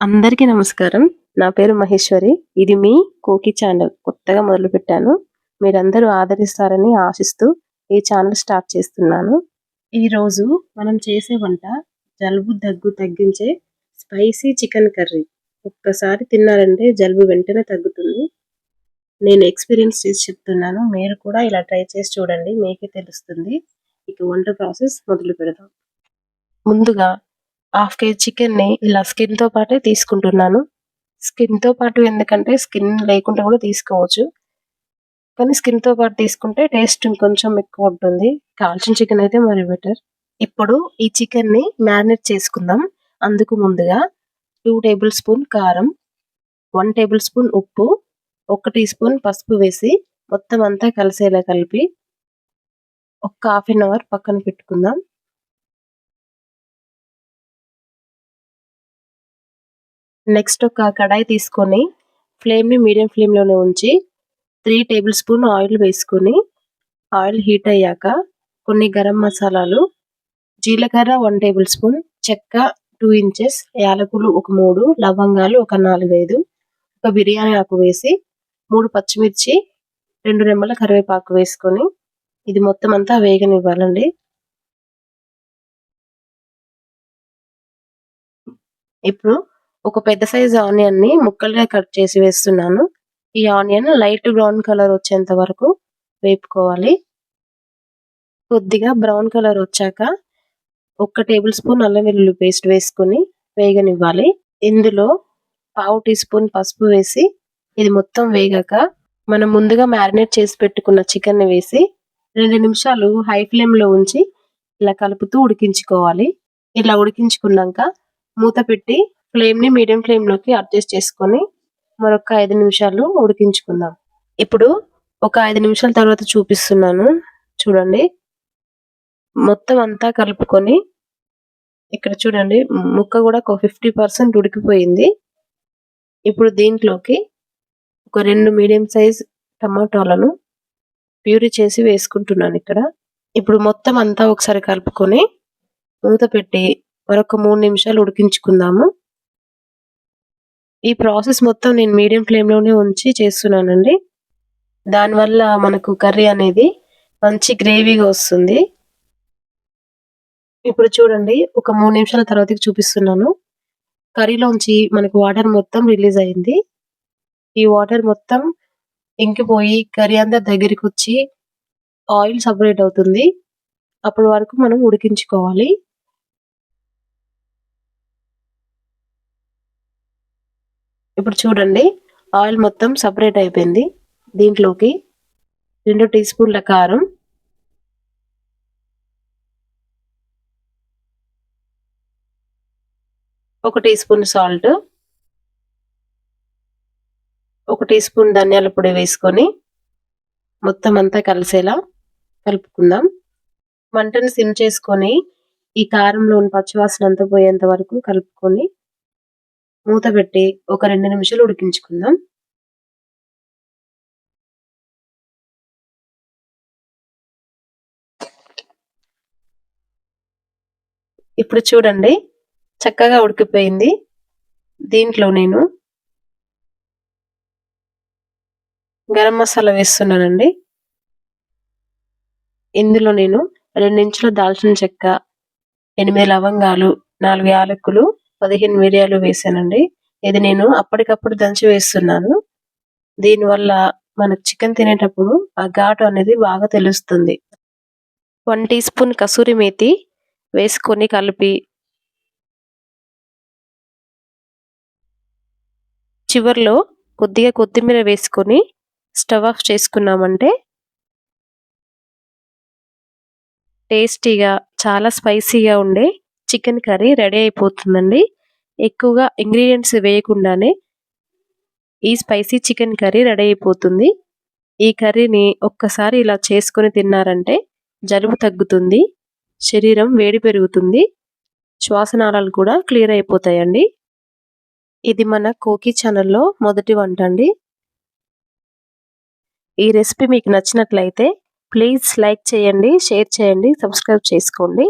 అందరికీ నమస్కారం. నా పేరు మహేశ్వరి. ఇది మీ కోకి ఛానల్. కొత్తగా మొదలు పెట్టాను మీరందరూ ఆదరిస్తారని ఆశిస్తూ ఈ ఛానల్ స్టార్ట్ చేస్తున్నాను. ఈరోజు మనం చేసే వంట జలుబు దగ్గు తగ్గించే స్పైసీ చికెన్ కర్రీ. ఒక్కసారి తిన్నారంటే జలుబు వెంటనే తగ్గుతుంది. నేను ఎక్స్పీరియన్స్ చేసి చెప్తున్నాను. మీరు కూడా ఇలా ట్రై చేసి చూడండి. మీకే తెలుస్తుంది. ఇక వంట ప్రాసెస్ మొదలు పెడదాం. ముందుగా హాఫ్ కేజీ చికెన్ని ఇలా స్కిన్తో పాటే తీసుకుంటున్నాను. స్కిన్తో పాటు ఎందుకంటే స్కిన్ లేకుండా కూడా తీసుకోవచ్చు. కానీ స్కిన్తో పాటు తీసుకుంటే టేస్ట్ ఇంకొంచెం ఎక్కువ ఉంటుంది. కాల్చిన చికెన్ అయితే మరి బెటర్. ఇప్పుడు ఈ చికెన్ని మ్యారినేట్ చేసుకుందాం. అందుకు ముందుగా టూ టేబుల్ స్పూన్ కారం వన్ టేబుల్ స్పూన్ ఉప్పు ఒక టీ స్పూన్ పసుపు వేసి మొత్తం అంతా కలిసేలా కలిపి ఒక హాఫ్ అన్ అవర్ పక్కన పెట్టుకుందాం. నెక్స్ట్ ఒక కడాయి తీసుకొని ఫ్లేమ్ని మీడియం ఫ్లేమ్లోనే ఉంచి త్రీ టేబుల్ స్పూన్ ఆయిల్ వేసుకొని ఆయిల్ హీట్ అయ్యాక కొన్ని గరం మసాలాలు జీలకర్ర వన్ టేబుల్ స్పూన్ చెక్క టూ ఇంచెస్ యాలకులు ఒక మూడు లవంగాలు ఒక నాలుగైదు ఒక బిర్యానీ ఆకు వేసి మూడు పచ్చిమిర్చి రెండు రెమ్మల కరివేపాకు వేసుకొని ఇది మొత్తం అంతా వేగనివ్వాలండి. ఇప్పుడు ఒక పెద్ద సైజ్ ఆనియన్ని ముక్కలుగా కట్ చేసి వేస్తున్నాను. ఈ ఆనియన్ లైట్ బ్రౌన్ కలర్ వచ్చేంత వరకు వేపుకోవాలి. కొద్దిగా బ్రౌన్ కలర్ వచ్చాక ఒక టేబుల్ స్పూన్ అల్లం వెల్లుల్లి పేస్ట్ వేసుకొని వేగనివ్వాలి. ఇందులో పావు టీ స్పూన్ పసుపు వేసి ఇది మొత్తం వేగాక మనం ముందుగా మ్యారినేట్ చేసి పెట్టుకున్న చికెన్ని వేసి రెండు నిమిషాలు హై ఫ్లేమ్లో ఉంచి ఇలా కలుపుతూ ఉడికించుకోవాలి. ఇలా ఉడికించుకున్నాక మూత పెట్టి ఫ్లేమ్ని మీడియం ఫ్లేమ్లోకి అడ్జస్ట్ చేసుకొని మరొక ఐదు నిమిషాలు ఉడికించుకుందాం. ఇప్పుడు ఒక ఐదు నిమిషాల తర్వాత చూపిస్తున్నాను. చూడండి. మొత్తం అంతా కలుపుకొని ఇక్కడ చూడండి. ముక్క కూడా ఒక ఫిఫ్టీ పర్సెంట్ ఉడికిపోయింది. ఇప్పుడు దీంట్లోకి ఒక రెండు మీడియం సైజ్ టమాటాలను ప్యూరీ చేసి వేసుకుంటున్నాను ఇక్కడ. ఇప్పుడు మొత్తం అంతా ఒకసారి కలుపుకొని మూత పెట్టి మరొక మూడు నిమిషాలు ఉడికించుకుందాము. ఈ ప్రాసెస్ మొత్తం నేను మీడియం ఫ్లేమ్లోనే ఉంచి చేస్తున్నానండి. దానివల్ల మనకు కర్రీ అనేది మంచి గ్రేవీగా వస్తుంది. ఇప్పుడు చూడండి ఒక మూడు నిమిషాల తర్వాత చూపిస్తున్నాను. కర్రీలోంచి మనకు వాటర్ మొత్తం రిలీజ్ అయింది. ఈ వాటర్ మొత్తం ఇంకిపోయి కర్రీ అంతా దగ్గరికి వచ్చి ఆయిల్ సపరేట్ అవుతుంది. అప్పటి వరకు మనం ఉడికించుకోవాలి. ఇప్పుడు చూడండి ఆయిల్ మొత్తం సపరేట్ అయిపోయింది. దీంట్లోకి రెండు టీ స్పూన్ల కారం ఒక టీ స్పూన్ సాల్ట్ ఒక టీ స్పూన్ ధనియాల పొడి వేసుకొని మొత్తం అంతా కలిసేలా కలుపుకుందాం. మంటను సిమ్ చేసుకొని ఈ కారంలోని పచ్చివాసన అంతా పోయేంత వరకు కలుపుకొని మూత పెట్టి ఒక రెండు నిమిషాలు ఉడికించుకుందాం. ఇప్పుడు చూడండి చక్కగా ఉడికిపోయింది. దీంట్లో నేను గరం మసాలా వేస్తున్నానండి. ఇందులో నేను రెండించుల దాల్చిన చెక్క ఎనిమిది లవంగాలు నాలుగు యాలకులు పదిహేను మిరియాలు వేసానండి. ఇది నేను అప్పటికప్పుడు దంచి వేస్తున్నాను. దీనివల్ల మనకు చికెన్ తినేటప్పుడు ఆ ఘాటు అనేది బాగా తెలుస్తుంది. One teaspoon kasuri methi వేసుకొని కలిపి చివరిలో కొద్దిగా కొత్తిమీర వేసుకొని స్టవ్ ఆఫ్ చేసుకున్నామంటే టేస్టీగా చాలా స్పైసీగా ఉండే చికెన్ కర్రీ రెడీ అయిపోతుందండి. ఎక్కువగా ఇంగ్రీడియంట్స్ వేయకుండానే ఈ స్పైసీ చికెన్ కర్రీ రెడీ అయిపోతుంది. ఈ కర్రీని ఒక్కసారి ఇలా చేసుకొని తిన్నారంటే జలుబు తగ్గుతుంది శరీరం వేడి పెరుగుతుంది శ్వాసనాళాలు కూడా క్లియర్ అయిపోతాయండి. ఇది మన కోకి ఛానల్లో మొదటి వంట అండి. ఈ రెసిపీ మీకు నచ్చినట్లయితే ప్లీజ్ లైక్ చేయండి షేర్ చేయండి సబ్స్క్రైబ్ చేసుకోండి.